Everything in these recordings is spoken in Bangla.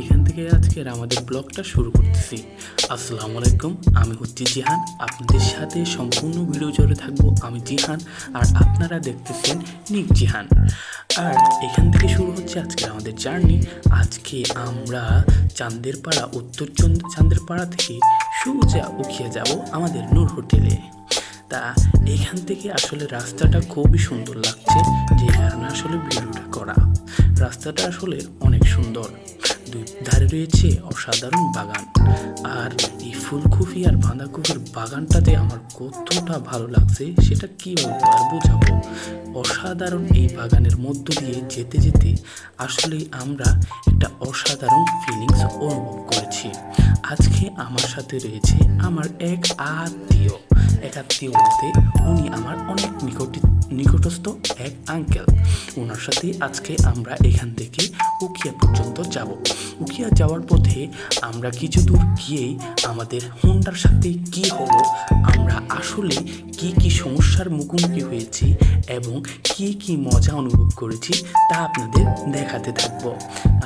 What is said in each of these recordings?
এখান থেকে আজকের আমাদের ব্লগটা শুরু করতেছি। আসসালামু আলাইকুম, আমি হচ্ছি জিহান। আপনাদের সাথে সম্পূর্ণ ভিডিও জুড়ে থাকব আমি জিহান, আর আপনারা দেখতেছেন নিক জিহান। আর এখান থেকে শুরু হচ্ছে আজকে আমাদের জার্নি। আজকে আমরা চাঁদের পাড়া উত্তর চাঁদের পাড়া থেকে সোজা উখিয়া যাব আমাদের নূর হোটেলে। তা এখান থেকে আসলে রাস্তাটা খুবই সুন্দর লাগছে যে কারণে আসলে ভিডিওটা করা। রাস্তাটা আসলে অনেক সুন্দর। ধারে রয়েছে অসাধারণ বাগান। আর এই ফুলকপি আর বাঁধাকপির বাগানটাতে আমার কতটা ভালো লাগছে সেটা কি বলব আর বোঝাবো? অসাধারণ এই বাগানের মধ্য দিয়ে যেতে যেতে আসলে আমরা একটা অসাধারণ ফিলিংস অনুভব করেছি। আজকে আমার সাথে রয়েছে আমার এক আত্মীয়। এক আত্মীয় বলতে উনি আমার অনেক নিকট, নিকটস্থ এক আঙ্কেল ওনার সাথে আজকে আমরা এখান থেকে উকিয়া পর্যন্ত যাব। উকিয়া যাওয়ার পথে আমরা কিছু দূর গিয়েই আমাদের হোন্ডার সাথে কি হলো, আমরা আসলে কি কি সমস্যার মুখোমুখি হয়েছি এবং কি কি মজা অনুভব করেছি তা আপনাদের দেখাতে থাকব।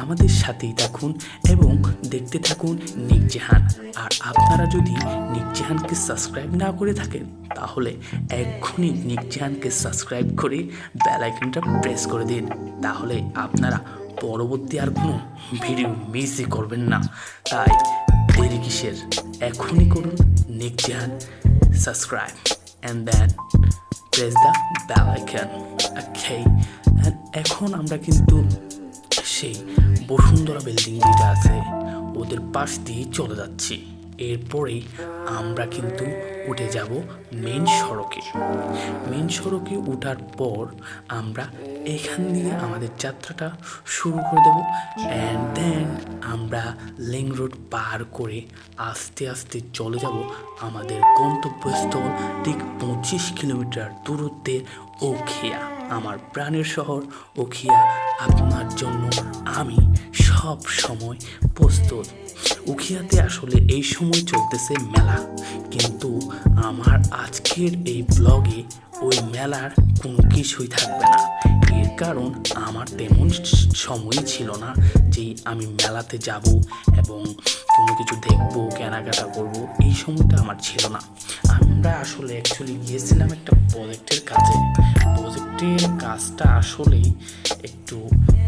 আমাদের সাথেই থাকুন এবং দেখতে থাকুন নিক জাহান। আর আপনারা যদি নিক জাহানকে সাবস্ক্রাইব না করে থাকেন, তাহলে এক্ষুনি নিক জাহানকে সাবস্ক্রাইব করে বেল আইকনটা প্রেস করে দিন। তাহলে আপনারা পরবর্তী আর কোনো ভিডিও মিসই করবেন না। তাই দেরি কিসের? এখনই করুন Nick Jahan subscribe and then press the bell icon okay এখন আমরা কিন্তু সেই বসুন্ধরা বিল্ডিং যেটা আছে, ওদের পাশ দিয়ে চলে যাচ্ছি। এরপরেই আমরা কিন্তু উঠে যাব মেন সড়কে। মেন সড়কে ওঠার পর আমরা এখান দিয়ে আমাদের যাত্রাটা শুরু করে দেব অ্যান্ড দেন আমরা লিং রোড পার করে আস্তে আস্তে চলে যাব আমাদের গন্তব্যস্থল ঠিক পঁচিশ কিলোমিটার দূরত্বের ওখিয়া, আমার প্রাণের শহর ওখিয়া আপনার জন্য আমি সব সময় প্রস্তুত। উখিয়াতে আসলে এই সময় চলতেছে মেলা, কিন্তু আমার আজকের এই ব্লগে ওই মেলার কোনো কিছুই থাকবে না। এর কারণ আমার তেমন সময়ই ছিল না যে আমি মেলাতে যাব এবং কোনো কিছু দেখব, কেনাকাটা করব, এই সময়টা আমার ছিল না। আমরা আসলে অ্যাকচুয়ালি গিয়েছিলাম একটা প্রজেক্টের কাজে। প্রজেক্টের কাজটা আসলেই একটু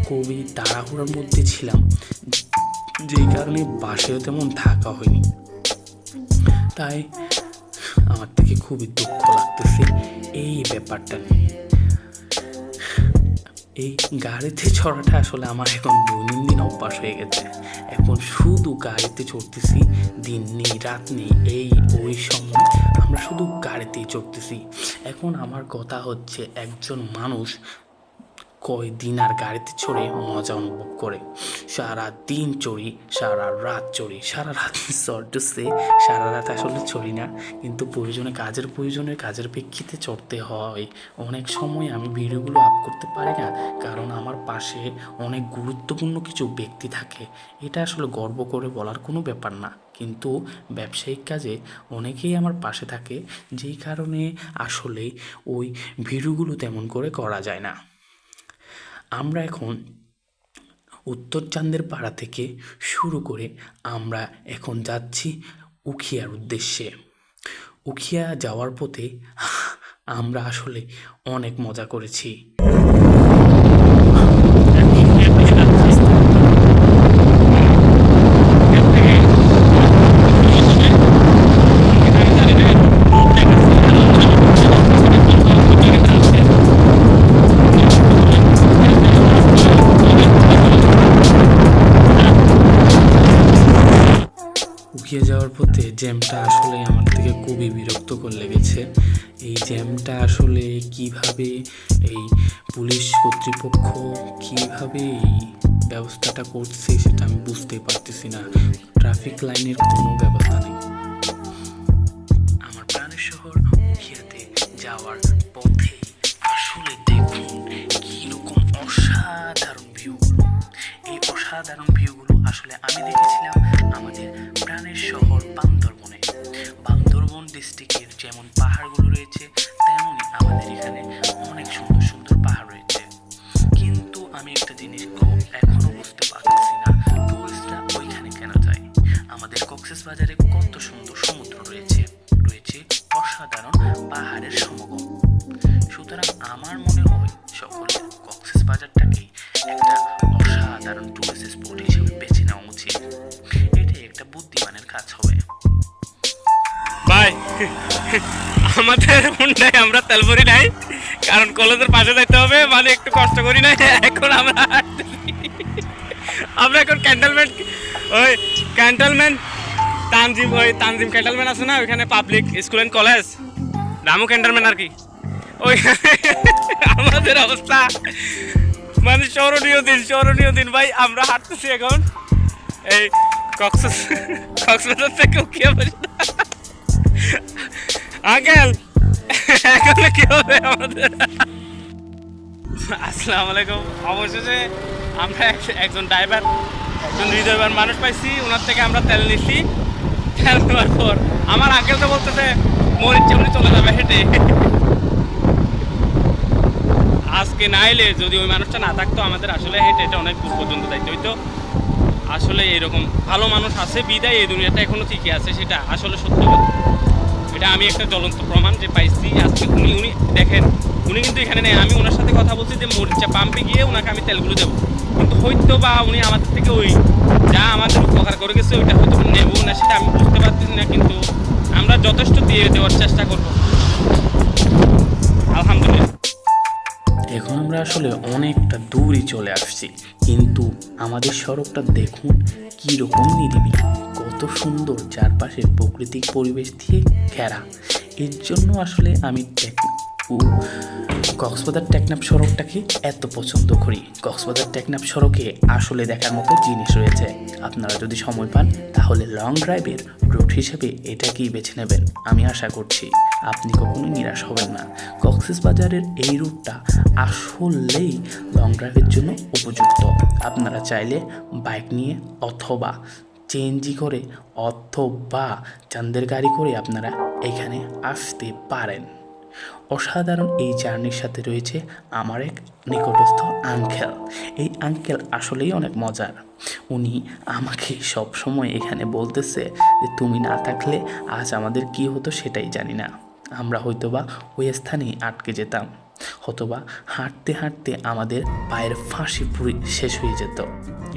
খুবই তাড়াহুড়োর মধ্যে ছিলাম। যেই কারণে বাসেও তেমন থাকা হয়নি। তাই আমার থেকে খুবই দুঃখ লাগতেছে এই ব্যাপারটা নিয়ে। এই গাড়িতে চড়াটা আসলে আমার এখন দৈনন্দিন অভ্যাস হয়ে গেছে। এখন শুধু গাড়িতে চড়তেছি, দিন নেই, রাত নেই, এই ওই সময় আমরা শুধু গাড়িতেই চড়তেছি। এখন আমার কথা হচ্ছে একজন মানুষ কয়দিন আর গাড়িতে চড়ে মজা অনুভব করে। সারা দিন চড়ি, সারা রাত চড়ি, সারা রাত চড়তেছে সারা রাত আসলে চড়ি না। কিন্তু প্রয়োজনে কাজের প্রয়োজনে কাজের প্রেক্ষিতে চড়তে হয়। অনেক সময় আমি ভিডিওগুলো আপ করতে পারি না, কারণ আমার পাশে অনেক গুরুত্বপূর্ণ কিছু ব্যক্তি থাকে। এটা আসলে গর্ব করে বলার কোনো ব্যাপার না। কিন্তু ব্যবসায়িক কাজে অনেকেই আমার পাশে থাকে, যেই কারণে আসলে ওই ভিডিওগুলো তেমন করে করা যায় না। আমরা এখন উত্তর চান্দের পাড়া থেকে শুরু করে আমরা এখন যাচ্ছি উখিয়ার উদ্দেশ্যে। উখিয়া যাওয়ার পথে আমরা আসলে অনেক মজা করেছি। উকিয়ে যাওয়ার পথে জ্যামটা আসলে আমার থেকে খুবই বিরক্তকর লেগেছে। এই জ্যামটা আসলে কীভাবে, এই পুলিশ কর্তৃপক্ষ কীভাবে এই ব্যবস্থাটা করছে সেটা আমি বুঝতে পারতেছি না। ট্রাফিক লাইনের কোনো ব্যবস্থা নেই। আমার প্রাণের শহর উখিয়াতে যাওয়ার পথে আসলে দেখুন কীরকম অসাধারণ ভিউগুলো এই অসাধারণ ভিউগুলো আসলে আমি দেখেছিলাম আমাদের প্রাণের শহর বান্দরবনে। বান্দরবন ডিস্ট্রিক্টের যেমন পাহাড়গুলো রয়েছে, তেমনই আমাদের এখানে অনেক সুন্দর সুন্দর পাহাড় রয়েছে। কিন্তু আমি একটা জিনিস খুব এখনও বুঝতে পারতেছি না টুরিস্টরা ওইখানে কেন যায়? আমাদের কক্সেস বাজারে কত সুন্দর সমুদ্র রয়েছে রয়েছে অসাধারণ পাহাড়ের সমাগম। সুতরাং আমার মনে হয় সকলের কক্সেস বাজারটাকেই একটা অসাধারণ টুরিস্ট স্পট কাজ হবে। ভাই, আমাদের হুন্ডায় আমরা তেল ভরি নাই, কারণ কলেজের পাশে যাইতে হবে মানে একটু কষ্ট করি না এখন আমরা আমরা এখন ক্যান্ডেলমেন্ট ওই ক্যান্ডেলমেন্ট তানজিম, ওই তানজিম ক্যান্ডেলমেন্ট আছে না, ওইখানে public school and college Ramu cantonment আর কি। ওই আমাদের অবস্থা মানে স্মরণীয় দিন স্মরণীয় দিন, ভাই, আমরা হাঁটতেছি এখন। এই মানুষ পাইছি। ওনার থেকে আমরা তেল নিচ্ছি তেল নেওয়ার পর আমার আঙ্কেল তো বলতেছে, মরিচ উনি চলে যাবে হেঁটে। আজকে না এলে যদি ওই মানুষটা না থাকতো, আমাদের আসলে হেঁটে হেঁটে অনেক দূর পর্যন্ত যাইতে হইতো। আসলে এরকম ভালো মানুষ আছে, বিদায় এই দুনিয়াটা এখনও ঠিকই আছে, সেটা আসলে সত্যি এটা আমি একটা জ্বলন্ত প্রমাণ যে পাইছি, আজকে উনি উনি দেখেন, উনি কিন্তু এখানে নেই। আমি ওনার সাথে কথা বলছি যে মরিচা পাম্পে গিয়ে ওনাকে আমি তেলগুলো দেবো। কিন্তু হয়তো বা উনি আমাদের থেকে ওই যা আমাদের উপকার করে গেছে, ওইটা হয়তো নেব না, সেটা আমি বুঝতে পারতেছি না, কিন্তু আমরা যথেষ্ট দিয়ে দেওয়ার চেষ্টা করব। আলহামদুলিল্লাহ। এখন আমরা আসলে অনেকটা দূরই চলে আসছি। কিন্তু আমাদের সড়কটা দেখুন কীরকম নিরিবিলি। কত সুন্দর চারপাশের প্রাকৃতিক পরিবেশ দিয়ে ঘেরা। এর জন্য আসলে আমি কক্সবাজার টেকনাফ সড়কটাকে এত পছন্দ করি। কক্সবাজার টেকনাফ সড়কে আসলে দেখার মতো জিনিস রয়েছে। আপনারা যদি সময় পান, তাহলে লং ড্রাইভের রুট হিসেবে এটাকেই বেছে নেবেন, আমি আশা করছি। আপনি কখনো নিরাশ হবেন না। কক্সেস বাজারের এই রুটটা আসলেই লং ড্রাইভের জন্য উপযুক্ত। আপনারা চাইলে বাইক নিয়ে অথবা চেঞ্জি করে অথবা চান্দের গাড়ি করে আপনারা এখানে আসতে পারেন। অসাধারণ এই জার্নির সাথে রয়েছে আমার এক নিকটস্থ আঙ্কেল। এই আঙ্কেল আসলেই অনেক মজার। উনি আমাকে সব সময় এখানে বলতেছে যে, তুমি না থাকলে আজ আমাদের কি হতো সেটাই জানি না। আমরা হয়তোবা ওই স্থানেই আটকে যেতাম। হতবা হাঁটতে হাঁটতে আমাদের পায়ের ফাঁসি পুরি শেষ হয়ে যেত।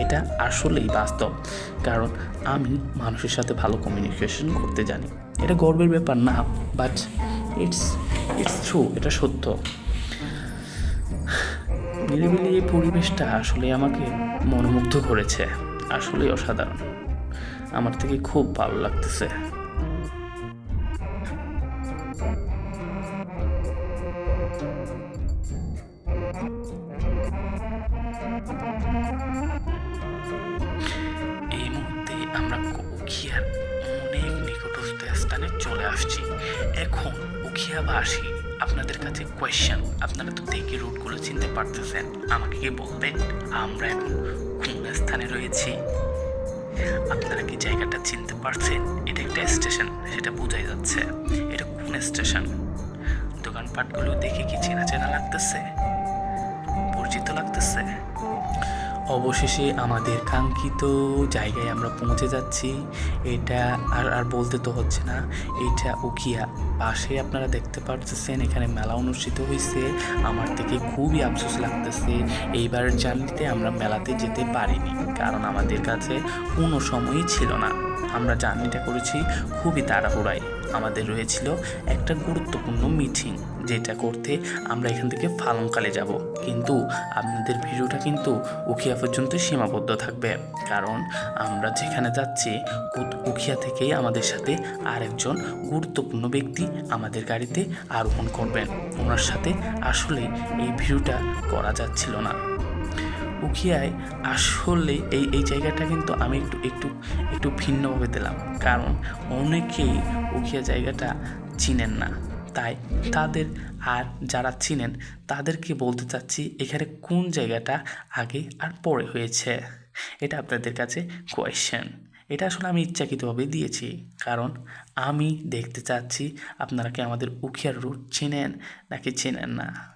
এটা আসলেই বাস্তব, কারণ আমি মানুষের সাথে ভালো কমিউনিকেশন করতে জানি। এটা গর্বের ব্যাপার না বাট ইটস ইটস ট্রু এটা সত্য। নিরিবিলি এই পরিবেশটা আসলে আমাকে মনোমুগ্ধ করেছে। আসলেই অসাধারণ। আমার থেকে খুব ভালো লাগতেছে। এই মুহূর্তে আমরা উখিয়ার অনেক নিকটস্থ স্থানে চলে আসছি। এখন উখিয়াবাসী আপনাদের কাছে কোয়েশ্চেন আপনারা তো দেখে রুটগুলো চিনতে পারতেছেন। আমাকে কি বলবেন, আমরা এখন কোন স্থানে রয়েছি? আপনারা কি জায়গাটা চিনতে পারছেন? এটা একটা স্টেশন, সেটা বোঝাই যাচ্ছে। এটা কোন স্টেশন? দোকানপাটগুলো দেখে কি চেনা চেনা লাগতেছে? পরিচিত লাগতেছে? অবশেষে আমাদের কাঙ্ক্ষিত জায়গায় আমরা পৌঁছে যাচ্ছি। এটা আর আর বলতে তো হচ্ছে না। এটা উকিয়া পাশে আপনারা দেখতে পারতেছেন, এখানে মেলা অনুষ্ঠিত হয়েছে আমার থেকে খুবই আফসোস লাগতেছে, এইবার জার্নিতে আমরা মেলাতে যেতে পারিনি, কারণ আমাদের কাছে কোনো সময়ই ছিল না। আমরা জার্নিটা করেছি খুবই তাড়াহুড়ায়। আমাদের রয়েছিল একটা গুরুত্বপূর্ণ মিটিং যেটা করতে আমরা এখান থেকে ফালংকালে যাব। কিন্তু আপনাদের ভিডিওটা কিন্তু উখিয়া পর্যন্ত সীমাবদ্ধ থাকবে। কারণ আমরা যেখানে যাচ্ছি উখিয়া থেকেই আমাদের সাথে আরেকজন গুরুত্বপূর্ণ ব্যক্তি আমাদের গাড়িতে আরোহণ করবেন। ওনার সাথে আসলে এই ভিডিওটা করা যাচ্ছিল না। উখিয়ায় আসলে এই এই জায়গাটা কিন্তু আমি একটু একটু একটু ভিন্নভাবে দিলাম। কারণ অনেকেই উখিয়া জায়গাটা চিনেন না। তাই তাদের আর যারা চিনেন, তাদেরকে বলতে চাচ্ছি, এখানে কোন জায়গাটা আগে আর পরে হয়েছে? এটা আপনাদের কাছে কোয়েশ্চেন এটা আসলে আমি ইচ্ছাকৃতভাবে দিয়েছি। কারণ আমি দেখতে চাচ্ছি, আপনারা কি আমাদের উখিয়ার রুট চিনেন নাকি চেনেন না?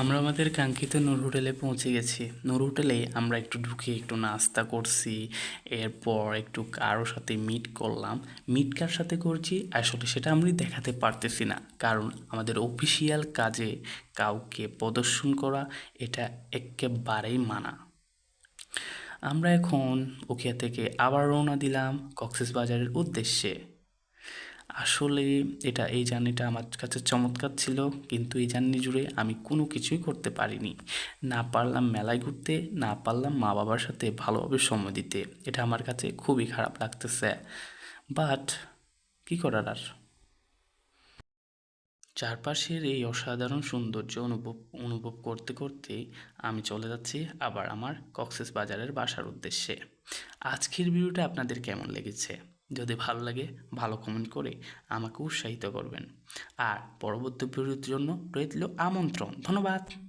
আমরা আমাদের কাঙ্ক্ষিত নূর হোটেলে পৌঁছে গেছি। নূর হোটেলে আমরা একটু ঢুকে একটু নাস্তা করছি, এরপর একটু কারোর সাথে মিট করলাম। মিট কার সাথে করছি? আসলে সেটা আমি দেখাতে পারতেছি না, কারণ আমাদের অফিসিয়াল কাজে কাউকে প্রদর্শন করা এটা একেবারেই মানা। আমরা এখন ওকিয়া থেকে আবার রওনা দিলাম কক্সেস বাজারের উদ্দেশ্যে। আসলে এটা, এই জার্নিটা আমার কাছে চমৎকার ছিল, কিন্তু এই জার্নি জুড়ে আমি কোনো কিছুই করতে পারিনি। না পারলাম মেলায় ঘুরতে, না পারলাম মা বাবার সাথে ভালোভাবে সময় দিতে। এটা আমার কাছে খুবই খারাপ লাগতেছে। বাট কী করার আর? চারপাশের এই অসাধারণ সৌন্দর্য অনুভব অনুভব করতে করতে আমি চলে যাচ্ছি আবার আমার কক্সেস বাজারের বাসার উদ্দেশ্যে। আজকের ভিডিওটা আপনাদের কেমন লেগেছে? যদি ভালো লাগে, ভালো কমেন্ট করে আমাকে উৎসাহিত করবেন। আর পরবর্তী ভিডিওর জন্য রইল আমন্ত্রণ। ধন্যবাদ।